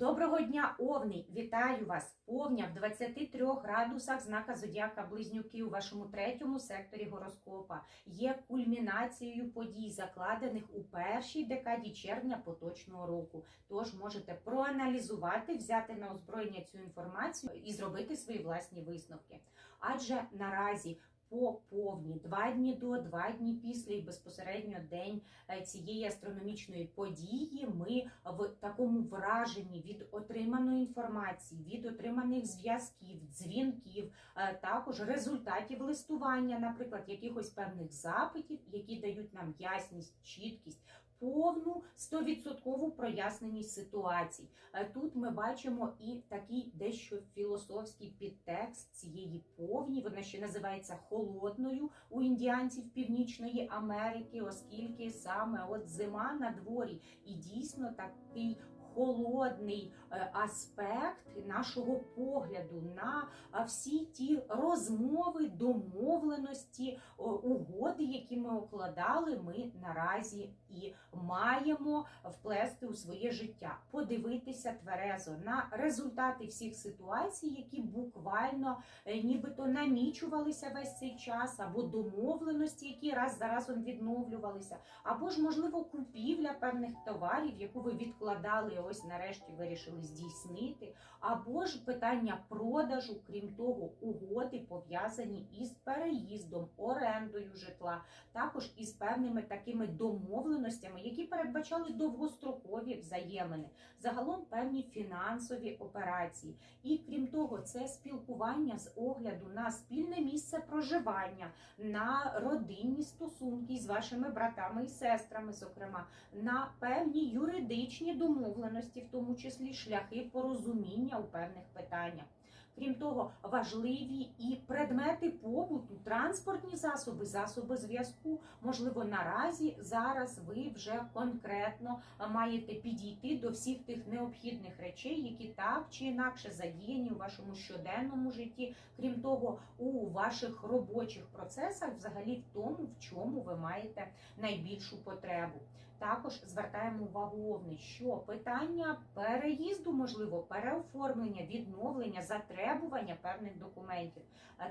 Доброго дня, Овни! Вітаю вас! Повня в 23 градусах знака Зодіака Близнюки у вашому третьому секторі гороскопа є кульмінацією подій, закладених у першій декаді червня поточного року. Тож можете проаналізувати, взяти на озброєння цю інформацію і зробити свої власні висновки. Адже наразі по повні два дні до, два дні після і безпосередньо день е, цієї астрономічної події ми в такому враженні від отриманої інформації, від отриманих зв'язків, дзвінків, е, також результатів листування, наприклад, якихось певних запитів, які дають нам ясність, чіткість. Повну 100% проясненість ситуацій. Е, Тут ми бачимо і такий дещо філософський підтекст цієї повні. Вона ще називається холодною у індіанців Північної Америки, оскільки саме от зима на дворі, і дійсно такий холодний е, аспект нашого погляду на всі ті розмови, домовленості, угоди, які ми укладали, ми наразі і маємо вплести у своє життя, подивитися тверезо на результати всіх ситуацій, які буквально е, нібито намічувалися весь цей час, або домовленості, які раз за разом відновлювалися, або ж можливо купівля певних товарів, яку ви відкладали, ось нарешті вирішили здійснити, або ж питання продажу, крім того, угоди пов'язані із переїздом, орендою житла, також із певними такими домовленостями, які передбачали довгострокові взаємини, загалом певні фінансові операції. І крім того, це спілкування з огляду на спільне місце проживання, на родинні стосунки з вашими братами і сестрами, зокрема, на певні юридичні домовленості, в тому числі шляхи порозуміння у певних питаннях. Крім того, важливі і предмети побуту, транспортні засоби, засоби зв'язку. Можливо, наразі зараз ви вже конкретно маєте підійти до всіх тих необхідних речей, які так чи інакше задіяні у вашому щоденному житті. Крім того, у ваших робочих процесах, взагалі в тому, в чому ви маєте найбільшу потребу. Також звертаємо увагу, Овни, що питання переїзду, можливо, переоформлення, відновлення, затребування певних документів,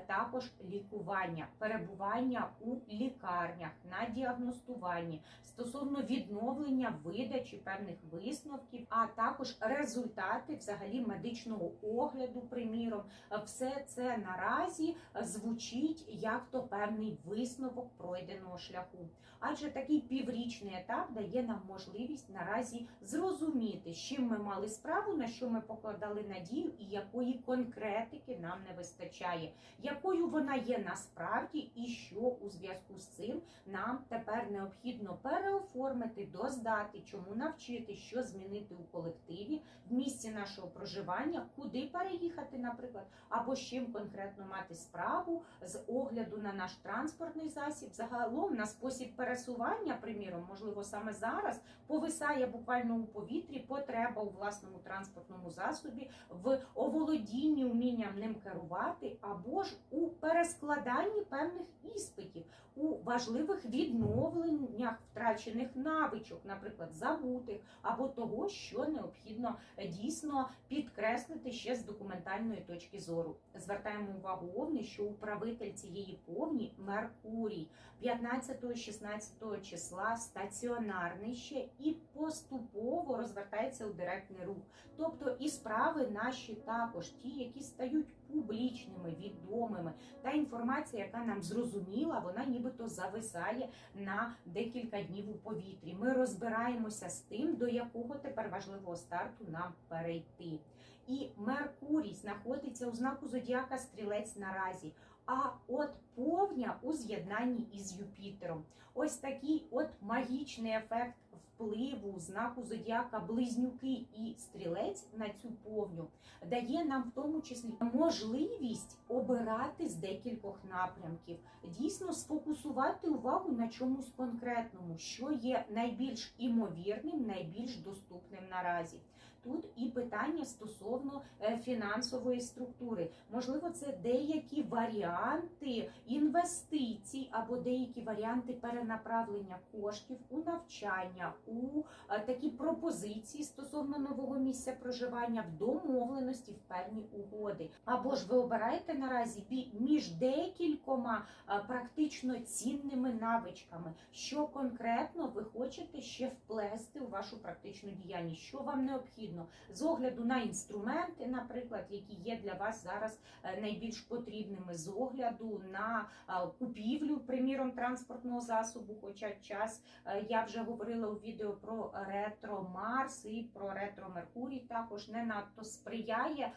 також лікування, перебування у лікарнях на діагностуванні стосовно відновлення видачі певних висновків, а також результати взагалі медичного огляду, приміром, все це наразі звучить як то певний висновок пройденого шляху. Адже такий піврічний етап дає нам можливість наразі зрозуміти, з чим ми мали справу, на що ми покладали надію, і якої конкретики нам не вистачає, якою вона є насправді, і що у зв'язку з цим нам тепер необхідно переоформити, доздати, чому навчити, що змінити у колективі в місці нашого проживання, куди переїхати, наприклад, або з чим конкретно мати справу з огляду на наш транспортний засіб, загалом на спосіб пересування, приміром, можливо, саме зараз повисає буквально у повітрі потреба у власному транспортному засобі в оволодінні умінням ним керувати, або ж у перескладанні певних іспитів, у важливих відновленнях втрачених навичок, наприклад, забутих, або того, що необхідно дійсно підкреслити ще з документальної точки зору. Звертаємо увагу Овни, що управитель цієї повні Меркурій 15-16 числа стаціонарний ще і поступово розвертається у директний рух. Тобто і справи наші також, ті, які стають публічними, відомими, та інформація, яка нам зрозуміла, вона нібито зависає на декілька днів у повітрі. Ми розбираємося з тим, до якого тепер важливого старту нам перейти. І Меркурій знаходиться у знаку Зодіака Стрілець наразі. А от повня у з'єднанні із Юпітером. Ось такий от магічний ефект впливу знаку Зодіака Близнюки і Стрілець на цю повню дає нам в тому числі можливість обирати з декількох напрямків, дійсно сфокусувати увагу на чомусь конкретному, що є найбільш імовірним, найбільш доступним наразі. Тут і питання стосовно е, фінансової структури. Можливо, це деякі варіанти інвестицій або деякі варіанти перенаправлення коштів у навчання, у е, такі пропозиції стосовно нового місця проживання, в домовленості, в певні угоди. Або ж ви обираєте наразі між декількома е, практично цінними навичками, що конкретно ви хочете ще вплести у вашу практичну діяльність, що вам необхідно з огляду на інструменти, наприклад, які є для вас зараз е, найбільш потрібними, з огляду на е, купівлю, приміром, транспортного засобу. Хоча час е, я вже говорила у відео про ретро Марс і про ретро Меркурій, також не надто сприяє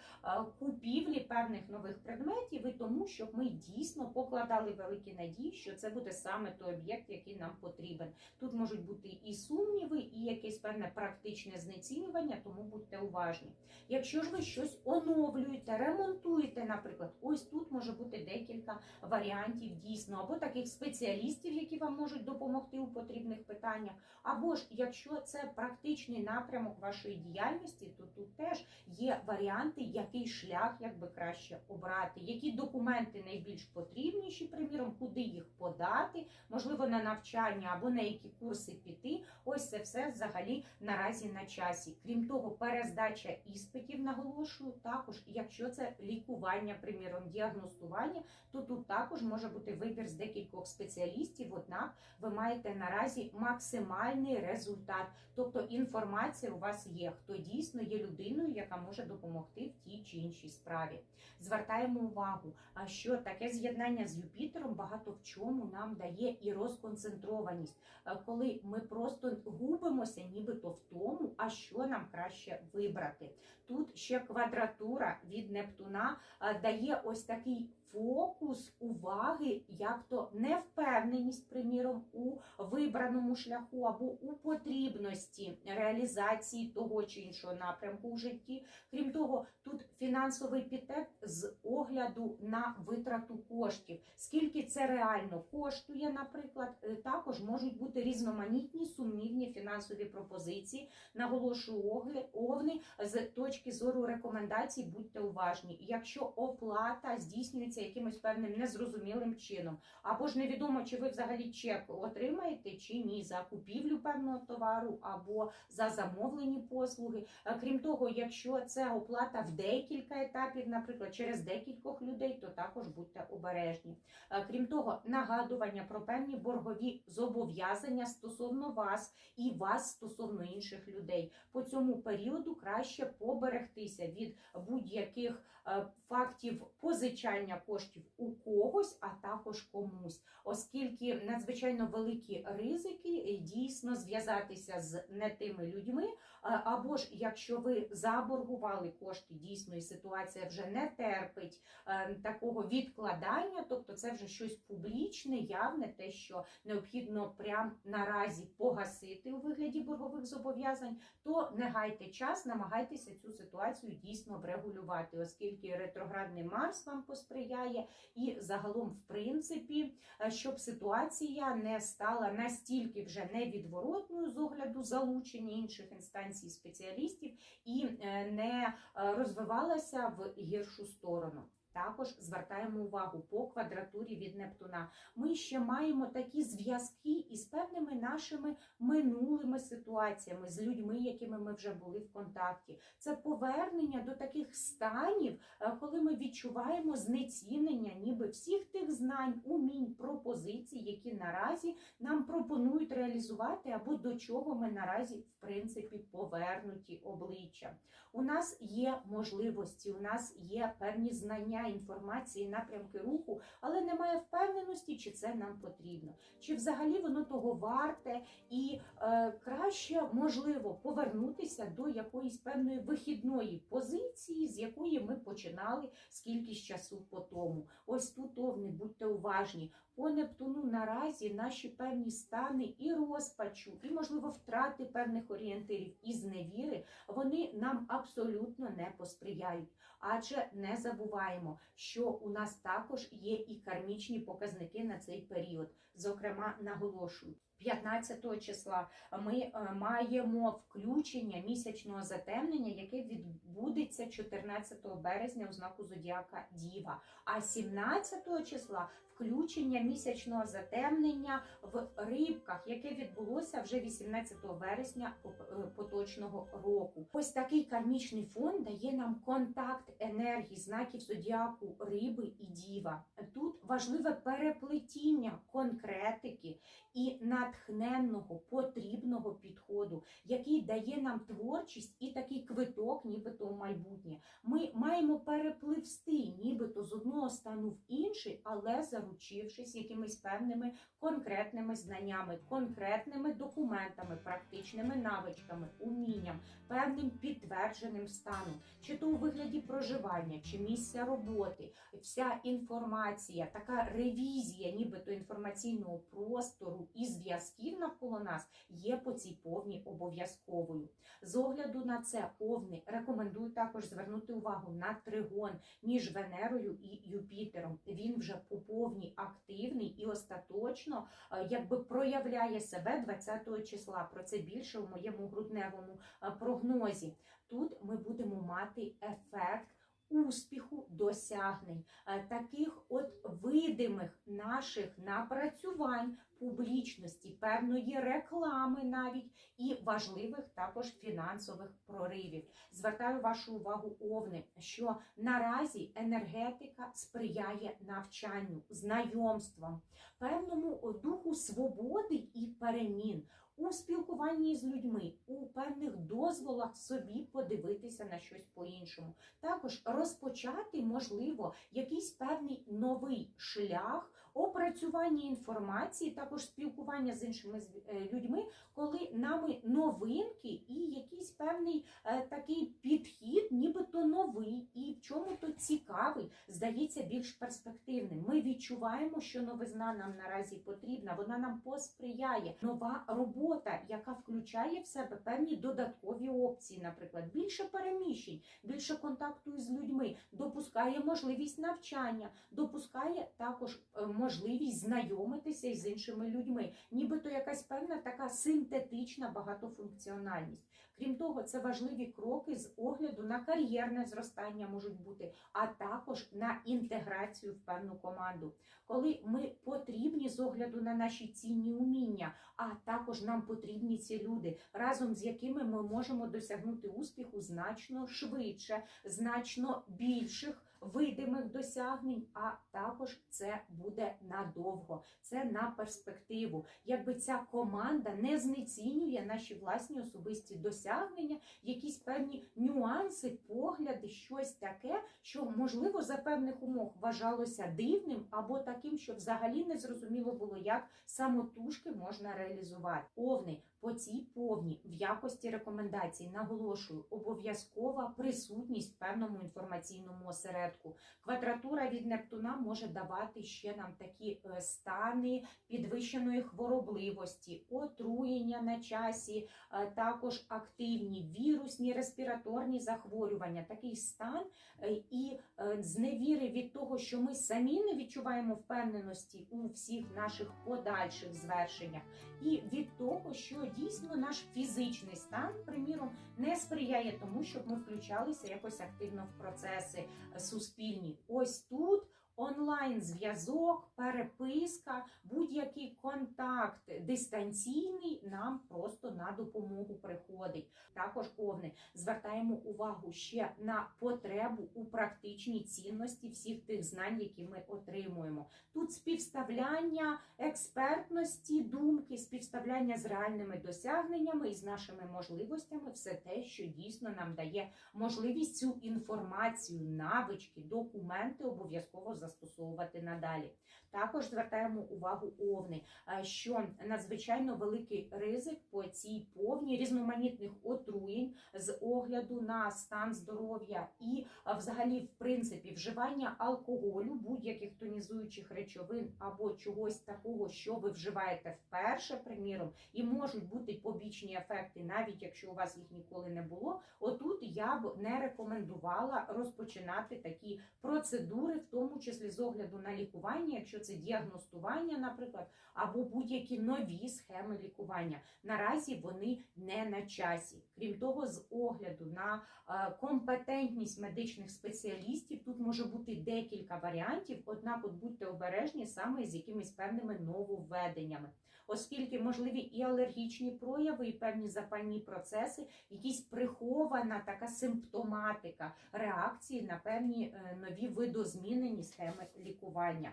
купівлі певних нових предметів і тому, щоб ми дійсно покладали великі надії, що це буде саме той об'єкт, який нам потрібен. Тут можуть бути і сумніви, і якесь певне практичне знецінювання, тому будьте уважні. Якщо ж ви щось оновлюєте, ремонтуєте, наприклад, ось тут може бути декілька варіантів дійсно, або таких спеціалістів, які вам можуть допомогти у потрібних питаннях, або ж якщо це практичний напрямок вашої діяльності, то тут теж є варіанти, який шлях як би краще обрати, які документи найбільш потрібніші, приміром, куди їх подати, можливо, на навчання або на які курси піти. Ось це все взагалі наразі на часі. Крім того, перездача іспитів наголошую також, якщо це лікування, приміром, діагностування, то тут також може бути вибір з декількох спеціалістів. Однак ви маєте наразі максимальний результат, тобто інформація у вас є, хто дійсно є людиною, яка може допомогти в тій чи іншій справі. Звертаємо увагу, що таке з'єднання з Юпітером багато в чому нам дає і розконцентрованість, Е, коли ми просто губимося, нібито в тому, а що нам краще вибрати. Тут ще квадратура від Нептуна е, дає ось такий фокус уваги, як то невпевненість, приміром, у вибраному шляху або у потрібності реалізації того чи іншого напрямку в житті. Крім того, тут фінансовий підтек з огляду на витрату коштів. Скільки це реально коштує, наприклад, Е, також можуть бути різноманітні сумнівні фінансові пропозиції. Наголошую овни з точки зору рекомендацій. Будьте уважні. Якщо оплата здійснюється якимось певним незрозумілим чином, або ж невідомо, чи ви взагалі чек отримаєте чи ні за купівлю певного товару або за замовлені послуги. Е, Крім того, якщо це оплата в декілька етапів, наприклад, через декількох людей, то також будьте обережні. Е, Крім того, нагадування про певні боргові зобов'язання стосовно вас і вас стосовно інших людей. По цьому періоду краще поберегтися від будь-яких е, фактів позичання коштів у когось, а також комусь, оскільки надзвичайно великі ризики е, дійсно зв'язатися з не тими людьми. Або ж якщо ви заборгували кошти, дійсно і ситуація вже не терпить е, такого відкладання, тобто це вже щось публічне, явне, те, що необхідно прям наразі погасити у вигляді боргових зобов'язань, то не гайте час, намагайтеся цю ситуацію дійсно врегулювати, оскільки ретроградний Марс вам посприяє, і загалом, в принципі, е, щоб ситуація не стала настільки вже невідворотною з огляду залучення інших інстанцій спеціалістів і е, не е, розвивалася в гіршу сторону. Також звертаємо увагу по квадратурі від Нептуна. Ми ще маємо такі зв'язки із певними нашими минулими ситуаціями, з людьми, якими ми вже були в контакті. Це повернення до таких станів, е, коли ми відчуваємо знецінення, ніби всіх тих знань, умінь, пропозицій, які наразі нам пропонують реалізувати, або до чого ми наразі принципі повернуті обличчя. У нас є можливості, у нас є певні знання, інформації, напрямки руху, але немає впевненості, чи це нам потрібно, чи взагалі воно того варте, і е, краще можливо повернутися до якоїсь певної вихідної позиції, з якої ми починали скільки часу по тому. Ось тут овни, будьте уважні. По Нептуну наразі наші певні стани і розпачу, і можливо втрати певних орієнтирів і зневіри, вони нам абсолютно не посприяють. Адже не забуваємо, що у нас також є і кармічні показники на цей період. Зокрема, наголошую, 15 числа ми е, маємо включення місячного затемнення, яке відбудеться 14 березня у знаку зодіака Діва. А 17 числа включення місячного затемнення в рибках, яке відбулося вже 18 вересня е, поточного року. Ось такий кармічний фон дає нам контакт енергії знаків зодіаку риби і діва. Тут важливе переплетіння конкретики і натхненного потрібного підходу, який дає нам творчість і такий квиток, нібито у майбутнє. Ми маємо перепливсти, нібито з одного стану в інший, але заручившись якимись певними конкретними знаннями, конкретними документами, практичними навичками, умінням, певним підтвердженим станом, чи то у вигляді проживання, чи місця роботи, вся інформація, така ревізія, нібито інформаційного простору і зв'язків навколо нас є по цій повні обов'язковою. З огляду на це овни рекомендую також звернути увагу на тригон між Венерою і Юпітером. Він вже по повній активний і остаточно е, якби проявляє себе 20 числа. Про це більше у моєму грудневому е, прогнозі. Тут ми будемо мати ефект. Успіху досягнень, е, таких от видимих наших напрацювань, публічності, певної реклами навіть і важливих також фінансових проривів. Звертаю вашу увагу, овни, що наразі енергетика сприяє навчанню, знайомствам, певному духу свободи і перемін. У спілкуванні з людьми, у певних дозволах собі подивитися на щось по-іншому. Також розпочати, можливо, якийсь певний новий шлях опрацювання інформації, також спілкування з іншими е, людьми, коли нами новинки і якийсь певний е, такий підхід, нібито новий, і в чому-то цікавий, здається більш перспективним. Ми відчуваємо, що новизна нам наразі потрібна, вона нам посприяє. Нова робота, яка включає в себе певні додаткові опції, наприклад, більше переміщень, більше контакту з людьми, допускає можливість навчання, допускає також е, можливість знайомитися із іншими людьми, нібито якась певна така синтетична багатофункціональність. Крім того, це важливі кроки з огляду на кар'єрне зростання можуть бути, а також на інтеграцію в певну команду, коли ми потрібні з огляду на наші цінні уміння, а також нам потрібні ці люди, разом з якими ми можемо досягнути успіху значно швидше, значно більших видимих досягнень, а також це буде надовго, це на перспективу. Якби ця команда не знецінює наші власні особисті досягнення, якісь певні нюанси, погляди, щось таке, що можливо за певних умов вважалося дивним або таким, що взагалі не зрозуміло було, як самотужки можна реалізувати. Овни по цій повні в якості рекомендацій наголошую обов'язкова присутність в певному інформаційному осередку. Квадратура від Нептуна може давати ще нам такі е, стани підвищеної хворобливості, отруєння на часі, е, також активні вірусні респіраторні захворювання. Такий стан е, і зневіри від того, що ми самі не відчуваємо впевненості у всіх наших подальших звершеннях, і від того, що дійсно наш фізичний стан, приміром, не сприяє тому, щоб ми включалися якось активно в процеси е, суспільні. Ось тут. Онлайн зв'язок, переписка, будь-який контакт дистанційний нам просто на допомогу приходить. Також овни звертаємо увагу ще на потребу у практичній цінності всіх тих знань, які ми отримуємо. Тут співставляння експертності, думки, співставляння з реальними досягненнями і з нашими можливостями, все те, що дійсно нам дає можливість цю інформацію, навички, документи обов'язково застосовувати надалі. Також звертаємо увагу овни, е, що надзвичайно великий ризик по цій повні різноманітних отруєнь з огляду на стан здоров'я і е, взагалі, в принципі, вживання алкоголю, будь-яких тонізуючих речовин або чогось такого, що ви вживаєте вперше, приміром, і можуть бути побічні ефекти, навіть якщо у вас їх ніколи не було. Отут я б не рекомендувала розпочинати такі процедури, в тому числі числі з огляду на лікування, якщо це діагностування, наприклад, або будь-які нові схеми лікування. Наразі вони не на часі. Крім того, з огляду на е, компетентність медичних спеціалістів тут може бути декілька варіантів, однак, от будьте обережні саме з якимись певними нововведеннями, оскільки можливі і алергічні прояви, і певні запальні процеси, якісь прихована така симптоматика реакції на певні е, нові видозмінені схеми лікування.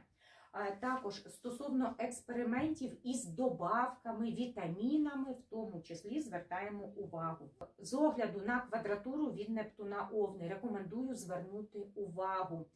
Також стосовно експериментів із добавками, вітамінами, в тому числі звертаємо увагу. З огляду на квадратуру від Нептуна Овни рекомендую звернути увагу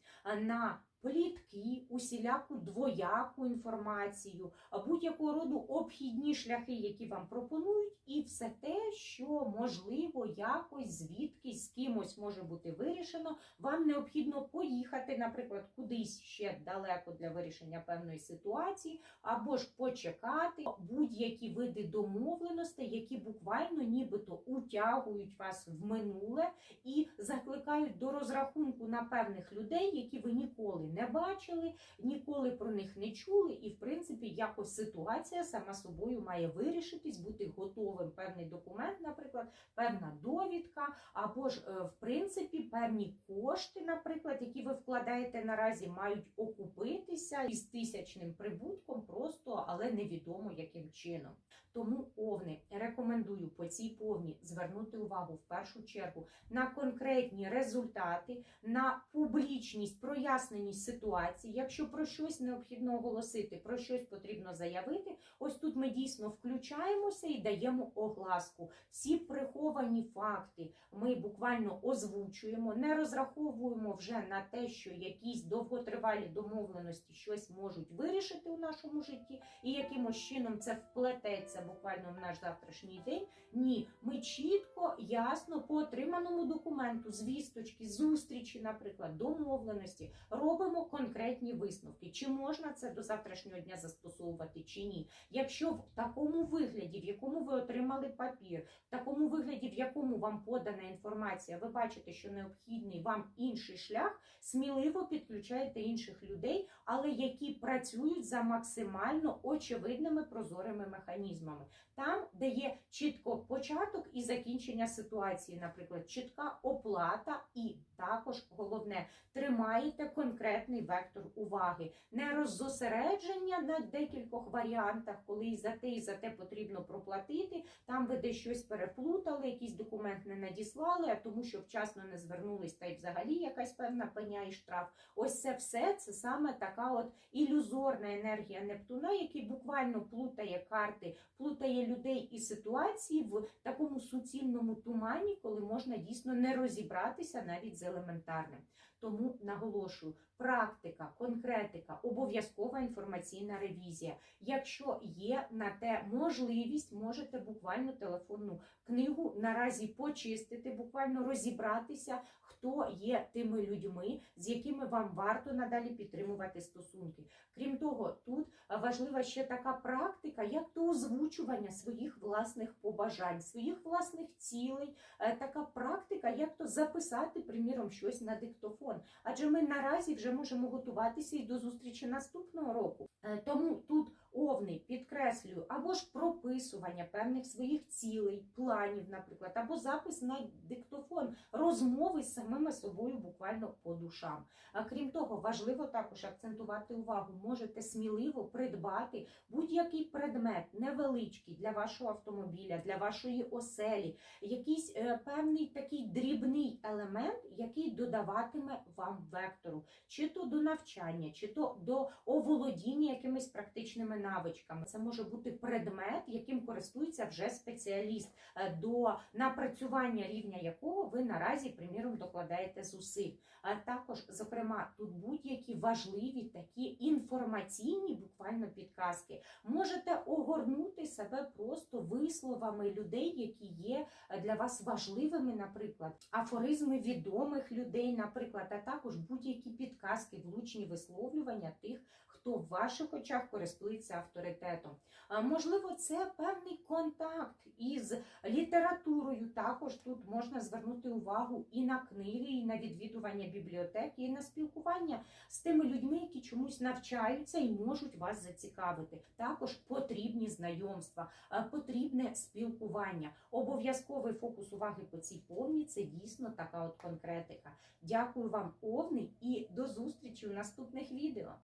на плітки, усіляку двояку інформацію, будь-якого роду обхідні шляхи, які вам пропонують, і все те, що можливо якось звідкись з кимось може бути вирішено. Вам необхідно поїхати, наприклад, кудись ще далеко для вирішення певної ситуації, або ж почекати будь-які види домовленостей, які буквально нібито утягують вас в минуле і закликають до розрахунку на певних людей, які ви ніколи не бачили, ніколи про них не чули, і в принципі якось ситуація сама собою має вирішитись, бути готовим певний документ, наприклад, певна довідка, або ж е, в принципі певні кошти, наприклад, які ви вкладаєте наразі, мають окупитися із тисячним прибутком, просто але невідомо яким чином. Тому овни рекомендую по цій повні звернути увагу в першу чергу на конкретні результати, на публічність, проясненість ситуації. Якщо про щось необхідно оголосити, про щось потрібно заявити. Ось тут ми дійсно включаємося і даємо огласку. Всі приховані факти ми буквально озвучуємо, не розраховуємо вже на те, що якісь довготривалі домовленості щось можуть вирішити у нашому житті, і якимось чином це вплететься буквально в наш завтрашній день. Ні, ми чітко, ясно по отриманому документу, звісточки, зустрічі, наприклад, домовленості, робимо конкретні висновки. Чи можна це до завтрашнього дня застосовувати, чи ні? Якщо в такому вигляді, в якому ви отримали папір, в такому вигляді, в якому вам подана інформація, ви бачите, що необхідний вам інший шлях, сміливо підключаєте інших людей, але які працюють за максимально очевидними прозорими механізмами. Там, де є чітко початок і закінчення ситуації, наприклад, чітка оплата, і також головне тримаєте конкретний вектор уваги, не роззосередження на декількох варіантах, коли і за те, і за те потрібно проплатити. Там ви десь щось переплутали, якийсь документ не надіслали, а тому, що вчасно не звернулись, та й взагалі якась певна пеня і штраф. Ось це все це саме така от ілюзорна енергія Нептуна, який буквально плутає карти, плутає людей і ситуації в такому суцільному тумані, коли можна дійсно не розібратися навіть з елементарним. Тому наголошую, практика, конкретика, обов'язкова інформаційна ревізія. Якщо є на те можливість, можете буквально телефонну книгу наразі почистити, буквально розібратися, хто є тими людьми, з якими вам варто надалі підтримувати стосунки. Крім того, тут важлива ще така практика, як то озвучування своїх власних побажань, своїх власних цілей, Е, така практика, як то записати, приміром, щось на диктофон. Адже ми наразі вже можемо готуватися і до зустрічі наступного року. Е, Тому тут овни підкреслюю, або ж прописування певних своїх цілей, планів, наприклад, або запис на диктофон, розмови з самими собою буквально по душам. А крім того, важливо також акцентувати увагу, можете сміливо придбати будь-який предмет невеличкий для вашого автомобіля, для вашої оселі, якийсь е, певний такий дрібний елемент, який додаватиме вам вектору, чи то до навчання, чи то до оволодіння якимись практичними навичками. Це може бути предмет, яким користується вже спеціаліст, е, до напрацювання рівня якого ви наразі, приміром, докладаєте зусиль. А також, зокрема, тут будь-які важливі такі інформаційні буквально підказки. Можете огорнути себе просто висловами людей, які є е, для вас важливими, наприклад, афоризми відомих людей, наприклад, а також будь-які підказки, влучні висловлювання тих, хто в ваших очах користується авторитетом. Можливо, це певний контакт із літературою. Також тут можна звернути увагу і на книги, і на відвідування бібліотеки, і на спілкування з тими людьми, які чомусь навчаються і можуть вас зацікавити. Також потрібні знайомства, потрібне спілкування. Обов'язковий фокус уваги по цій повні це дійсно така от конкретика. Дякую вам, овни, і до зустрічі у наступних відео.